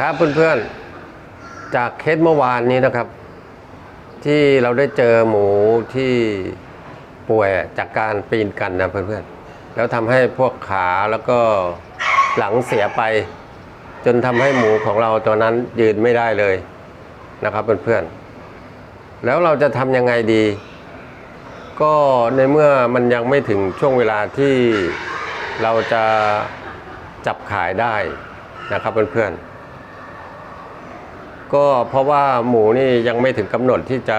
ครับเพื่อนๆ จากเคสเมื่อวานนี้นะครับ ที่เราได้เจอหมูที่ป่วยจากการปีนกันนะเพื่อนๆ แล้วทำให้พวกขาแล้วก็หลังเสียไป จนทำให้หมูของเราตัวนั้นยืนไม่ได้เลยนะครับเพื่อนๆ แล้วเราจะทำยังไงดี ก็ในเมื่อมันยังไม่ถึงช่วงเวลาที่เราจะจับขายได้นะครับเพื่อนๆ ก็เพราะว่าหมูนี่ยังไม่ถึงกำหนดที่จะ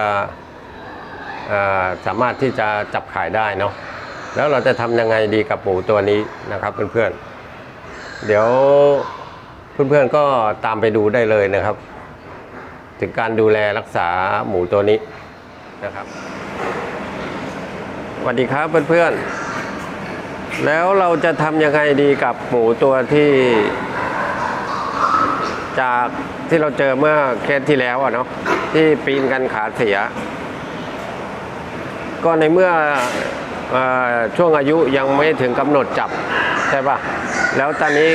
สามารถที่จะจับขายได้เนาะแล้วเราจะทำยังไงดีกับหมูตัวนี้นะครับเพื่อนๆ เดี๋ยวเพื่อนๆก็ตามไปดูได้เลยนะครับ ถึงการดูแลรักษาหมูตัวนี้นะครับสวัสดีครับเพื่อนๆ แล้วเราจะทำยังไงดีกับหมูตัวที่ จากที่เราเจอเมื่อเคสที่แล้วอะเนาะที่ปีนกันขาเสีย ก็ในเมื่ออช่วงอายุยังไม่ถึงกำหนดจับใช่ปะแล้วตอนนี้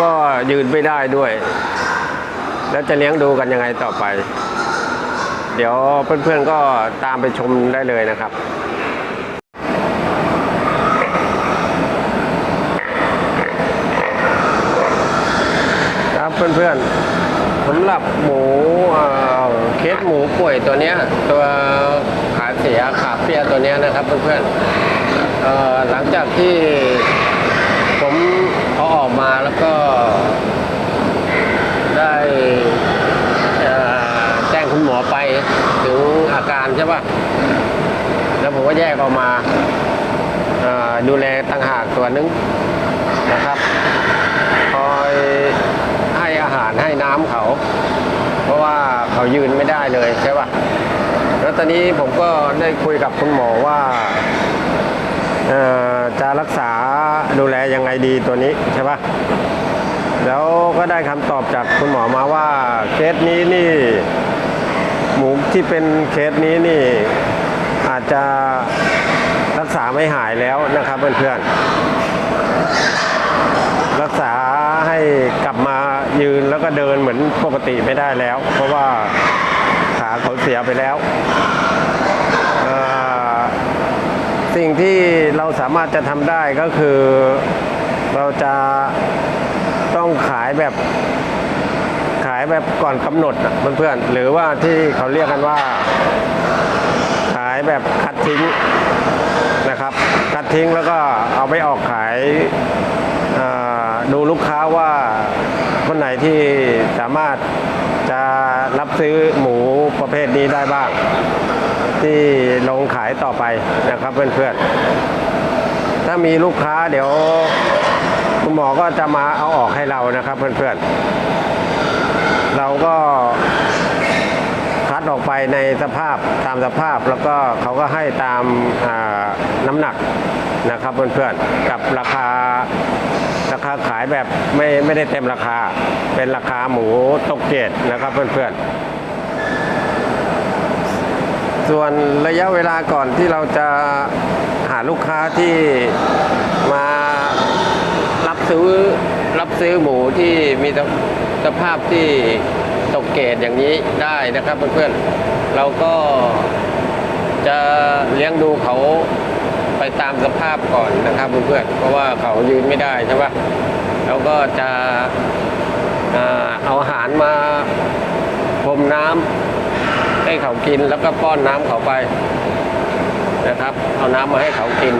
ก็ยืนไม่ได้ด้วย แล้วจะเลี้ยงดูกันยังไงต่อไป เดี๋ยวเพื่อนๆก็ตามไปชมได้เลยนะครับ ครับ เพื่อนๆสำหรับหมูเคสหมูป่วยตัวเนี้ย ตัวขาเสียขาเปียตัวเนี้ยนะครับเพื่อนๆเอ่อหลังจากที่ผมเอาออกมาแล้วก็ได้แจ้งคุณหมอไปถึงอาการใช่ป่ะ แล้วผมก็แยกออกมาดูแลต่างหากตัวนึงนะครับ คอยให้อาหารให้ น้ำเขา เพราะว่าเขายืนไม่ได้เลยใช่ป่ะแล้วตอนนี้ผมก็ได้คุยกับคุณหมอว่าจะรักษาดูแลยังไงดีตัวนี้ใช่ป่ะแล้วก็ได้คำตอบจากคุณหมอมาว่าเคสนี้นี่หมูที่เป็นเคสนี้นี่อาจจะรักษาไม่หายแล้วนะครับเพื่อนๆ รักษาให้กลับมายืนแล้ว ก็เดินเหมือนปกติไม่ได้แล้ว เพราะว่าขาเขาเสียไปแล้ว สิ่งที่เราสามารถจะทำได้ก็คือเราจะต้องขายแบบขายแบบก่อนกำหนดเพื่อนๆหรือว่าที่เขาเรียกกันว่า ขายแบบคัดทิ้งนะครับ คัดทิ้งแล้วก็เอาไปออกขายดูลูกค้าว่า คนไหนที่สามารถจะรับซื้อหมูประเภทนี้ได้บ้าง ที่ลงขายต่อไปนะครับเพื่อนๆ ถ้ามีลูกค้าเดี๋ยวคุณหมอก็จะมาเอาออกให้เรานะครับเพื่อนๆ เราก็คัดออกไปในสภาพตามสภาพแล้วก็เขาก็ให้ตามน้ำหนักนะครับเพื่อนๆ กับราคา ราคาขายแบบไม่ไม่ได้เต็มราคา เป็นราคาหมูตกเกตนะครับเพื่อนๆ ส่วนระยะเวลาก่อนที่เราจะหาลูกค้าที่มารับซื้อรับซื้อหมูที่มีสสภาพที่ตกเกตอย่างนี้ได้นะครับเพื่อนๆ เราก็จะเลี้ยงดูเขา ไปตามสภาพก่อนนะครับเพื่อนๆเพราะว่าเขายืนไม่ได้ใช่ปะแล้วก็จะเอาอาหารมาพรมน้ำให้เขากินแล้วก็ป้อนน้ำเขาไปนะครับ เอาน้ำมาให้เขากิน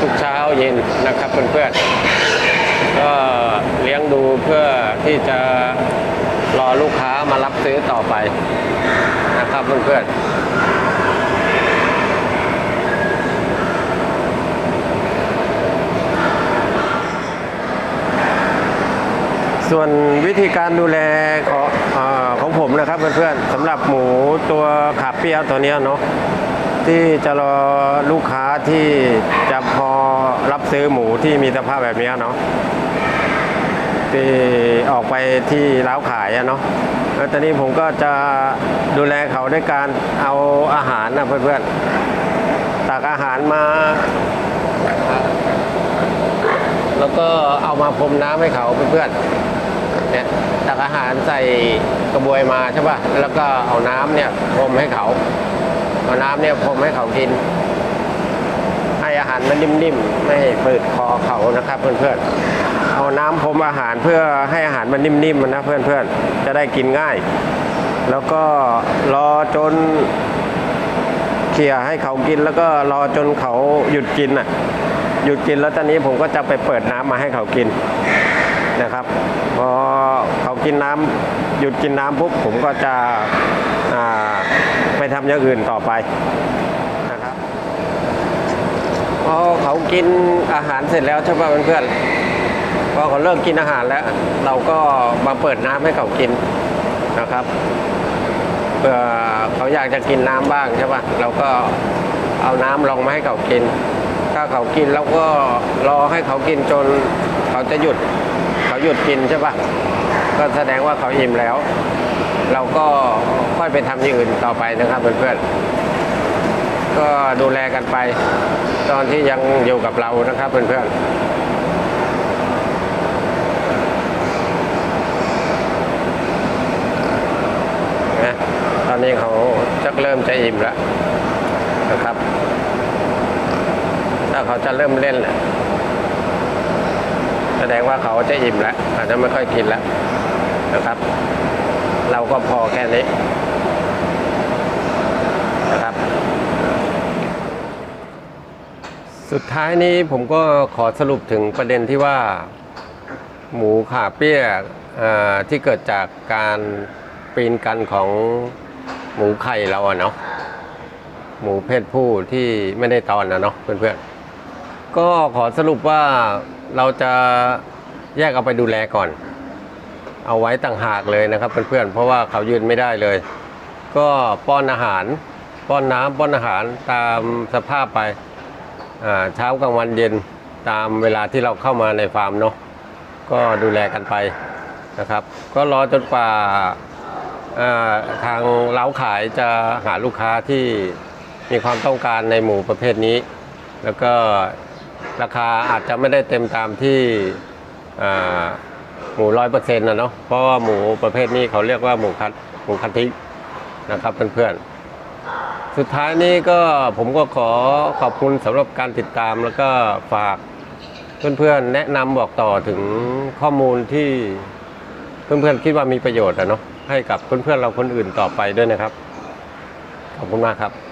ทุกเช้าเย็นนะครับเพื่อนๆก็เลี้ยงดูเพื่อที่จะรอลูกค้ามารับซื้อต่อไปนะครับเพื่อนๆ ส่วนวิธีการดูแลของเอของผมนะครับเพื่อนๆสำหรับหมูตัวขาเปียตัวนี้เนาะที่จะรอลูกค้าที่จะพอรับซื้อหมูที่มีสภาพแบบนี้เนาะที่ออกไปที่ร้าวขายอะเนาะแล้วตอนนี้ผมก็จะดูแลเขาด้วยการเอาอาหารนะเพื่อนๆตักอาหารมา แล้วก็เอามาพรมน้ำให้เขาเพื่อนๆ เนี่ยตักอาหารใส่กระบวยมาใช่ป่ะแล้วก็เอาน้ำเนี่ยพรมให้เขาเอาน้ำเนี่ยพรมให้เขากิน ให้อาหารมันนิ่มๆไม่ให้ฝืดคอเขานะครับ เพื่อนๆเอาน้ำพรมอาหารเพื่อให้อาหารมันนิ่มๆมันนะเพื่อนๆจะได้กินง่าย แล้วก็รอจนเขี่ยให้เขากินแล้วก็รอจนเขาหยุดกินอะหยุดกินแล้วตอนนี้ผมก็จะไปเปิดน้ำมาให้เขากิน นะครับพอเขากินน้ำหยุดกินน้ำปุ๊บผมก็จะไปทำอย่างอื่นต่อไปนะครับพอเขากินอาหารเสร็จแล้วใช่ป่ะเพื่อนพอเขาเลิกกินอาหารแล้ว เราก็มาเปิดน้ำให้เขากินนะครับเพื่อเขาอยากจะกินน้ำบ้างใช่ป่ะเราก็เอาน้ำลองมาให้เขากิน ถ้าเขากินแล้วก็รอให้เขากินจน เขาจะหยุดเขาหยุดกินใช่ปะก็แสดงว่าเขาอิ่มแล้ว เราก็ค่อยไปทำอย่างอื่นต่อไปนะครับเพื่อนๆก็ดูแลกันไป ตอนที่ยังอยู่กับเรานะครับเพื่อนๆนตอนนี้เขาจะเริ่มจะอิ่มแล้วนะครับ ถ้าเขาจะเริ่มเล่นแหละ ดงว่าเขาจะอิ่มแล้วอาจจะไม่ค่อยกินแล้วนะครับ เราก็พอแค่นี้นะครับ สุดท้ายนี้ผมก็ขอสรุปถึงประเด็นที่ว่า หมูขาเปี้ยที่เกิดจากการปีนกันของหมูไข่เราอะเนาะหมูเพศผู้ที่ไม่ได้ตอนนะเนาะเพื่อนๆ ก็ขอสรุปว่าเราจะแยกเอาไปดูแลก่อน เอาไว้ต่างหากเลยนะครับเพื่อนๆเพราะว่าเขายืนไม่ได้เลย ก็ป้อนอาหาร ป้อนน้ำป้อนอาหารตามสภาพไปอ่าเช้ากลางวันเย็นตามเวลาที่เราเข้ามาในฟาร์มเนาะก็ดูแลกันไปนะครับ ก็รอจนกว่าอ่าทางเล้าขายจะหาลูกค้าที่มีความต้องการในหมูประเภทนี้ แล้วก็ ราคาอาจจะไม่ได้เต็มตามที่หมูร้อยเปอร์เซ็นต์นะเนาะเพราะว่าหมูประเภทนี้เขาเรียกว่าหมูคัดหมูคัดทิ้นะครับเพื่อนๆ สุดท้ายนี้ก็ผมก็ขอขอบคุณสำหรับการติดตามแล้วก็ฝากเพื่อนๆ แนะนำบอกต่อถึงข้อมูลที่เพื่อนๆ คิดว่ามีประโยชน์อะเนาะให้กับเพื่อนๆ เราคนอื่นต่อไปด้วยนะครับ ขอบคุณมากครับ